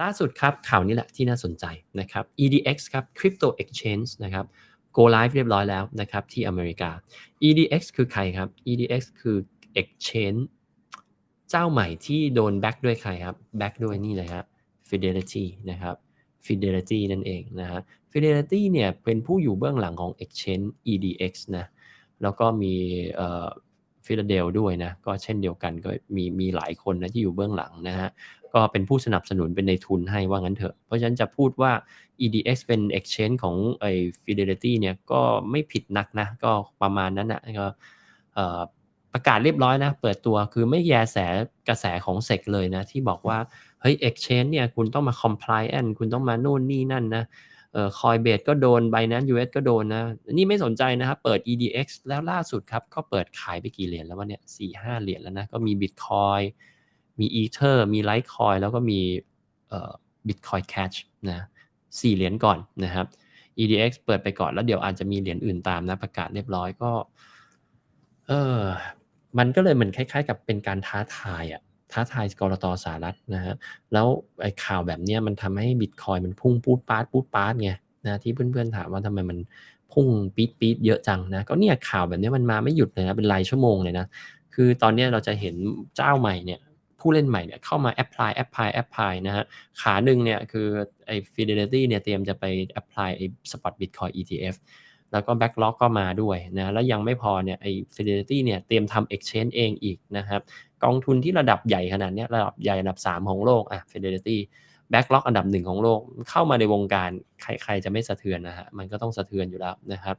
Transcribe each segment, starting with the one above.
ล่าสุดครับข่าวนี้แหละที่น่าสนใจนะครับ EDX ครับ Crypto Exchange นะครับ go live เรียบร้อยแล้วนะครับที่อเมริกา EDX คือใครครับ EDX คือ Exchange เจ้าใหม่ที่โดนแบ็กด้วยใครครับแบ็กด้วยนี่เลยครับ Fidelity นะครับ Fidelity นั่นเองนะฮะ Fidelity เนี่ยเป็นผู้อยู่เบื้องหลังของ Exchange EDX นะแล้วก็มี ฟิลาเดลด้วยนะ ก็เช่นเดียวกันก็มีมีหลายคนนะที่อยู่เบื้องหลังนะฮะ ก็เป็นผู้สนับสนุนเป็นในทุนให้ว่างั้นเถอะ เพราะฉะนั้นจะพูดว่า EDX เป็น exchange ของไอ้ Fidelity เนี่ยก็ไม่ผิดนักนะ ก็ประมาณนั้นนะก็ประกาศเรียบร้อยนะ เปิดตัวคือไม่แยแสกระแสของเซกเลยนะ ที่บอกว่า เฮ้ย exchange เนี่ยคุณต้องมา compliant คุณต้องมาโน่นนี่นั่นนะ เอ่อคอยเบสก็โดน Binance US ก็โดนนะ นี่ไม่สนใจนะครับ เปิด EDX แล้วล่าสุดครับ ก็เปิดขายไปกี่เหรียญแล้ววะเนี่ยสี่ห้าเหรียญแล้วนะ ก็มี Bitcoin มี Ether มี Litecoin แล้วก็มีเอ่อ Bitcoin Cash นะสี่เหรียญก่อนนะครับ EDX เปิดไปก่อนแล้วเดี๋ยวอาจจะมีเหรียญอื่นตามนะประกาศเรียบร้อยก็ เออมันก็เลยเหมือนคล้าย ๆ กับเป็นการท้าทายอะ ท้าทายกรตสหรัฐนะฮะแล้วไอ้ข่าวแบบนี้มันทำให้บิตคอยมันพุ่งปูดปาดปูดปาดไงนะที่เพื่อนๆถามว่าทำไมมันพุ่งปี๊ดปี๊ดเยอะจังนะก็เนี่ยข่าวแบบนี้มันมาไม่หยุดเลยนะเป็นรายชั่วโมงเลยนะคือตอนนี้เราจะเห็นเจ้าใหม่เนี่ยผู้เล่นใหม่เนี่ยเข้ามาแอพพลายแอพพลายแอพพลายนะฮะขาหนึ่งเนี่ยคือไอ้ Fidelity เนี่ยเตรียมจะไปแอพพลายไอ้ Spot Bitcoin ETF แล้วก็แบ็กล็อกก็มาด้วยนะแล้วยังไม่พอเนี่ยไอ้ Fidelity เนี่ยเตรียมทำ Exchange เองอีกนะครับกองทุนที่ระดับใหญ่ขนาดนี้ระดับใหญ่อันดับ 3 ของโลกอะ Fidelity Backlog อันดับหนึ่งของโลกเข้ามาในวงการใครๆจะไม่สะเทือนนะฮะมันก็ต้องสะเทือนอยู่แล้วนะครับ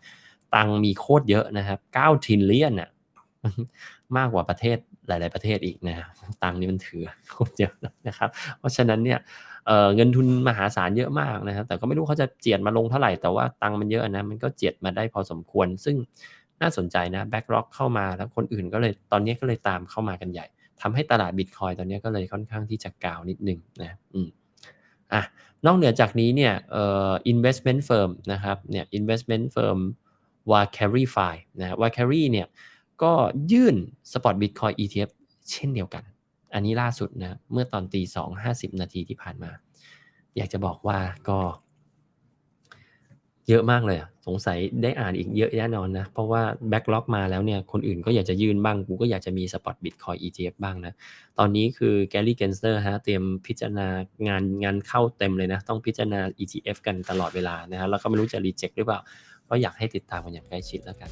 ตังมีโคตรเยอะนะครับ9ทินเลียนอะ มากกว่าประเทศหลาย ๆ ประเทศอีกนะตังนี้มันถือคตรเยอะนะครับ เพราะฉะนั้นเนี่ยเเงินทุนมหาศาลเยอะมากนะครับ แต่ก็ไม่รู้เขาจะเจียดมาลงเท่าไหร่ แต่ว่าตังมันเยอะนะ มันก็เจียดมาได้พอสมควร ซึ่งน่าสนใจนะแบ็กล็อกเข้ามาแล้วคนอื่นก็เลยตอนนี้ก็เลยตามเข้ามากันใหญ่ทำให้ตลาดบิตคอยตอนนี้ก็เลยค่อนข้างที่จะกาวนิดนึงนะอืมอะนอกเหนือจากนี้เนี่ยเอ่อ investment firm นะครับเนี่ย investment firm w a c a r r y f i นะ w a c a r r y เนี่ย ก็ยื่น Spot Bitcoin ETF เช่นเดียวกัน อันนี้ล่าสุดนะ เมื่อตอนตีสองห้าสิบนาทีที่ผ่านมา อยากจะบอกว่าก็ เยอะมากเลยสงสัยได้อ่านอีกเยอะแน่นอนนะ เพราะว่าแบ็กล็อกมาแล้วเนี่ย คนอื่นก็อยากจะยื่นบ้าง กูก็อยากจะมีสปอตบิตคอย ETF บ้างนะ ตอนนี้คือแกลลี่เกนสเตอร์ฮะ เตรียมพิจารณางานงานเข้าเต็มเลยนะ ต้องพิจารณา ETF กันตลอดเวลานะฮะแล้วก็ไม่รู้จะรีเจ็คหรือเปล่า ก็อยากให้ติดตามกันอย่างใกล้ชิดแล้วกัน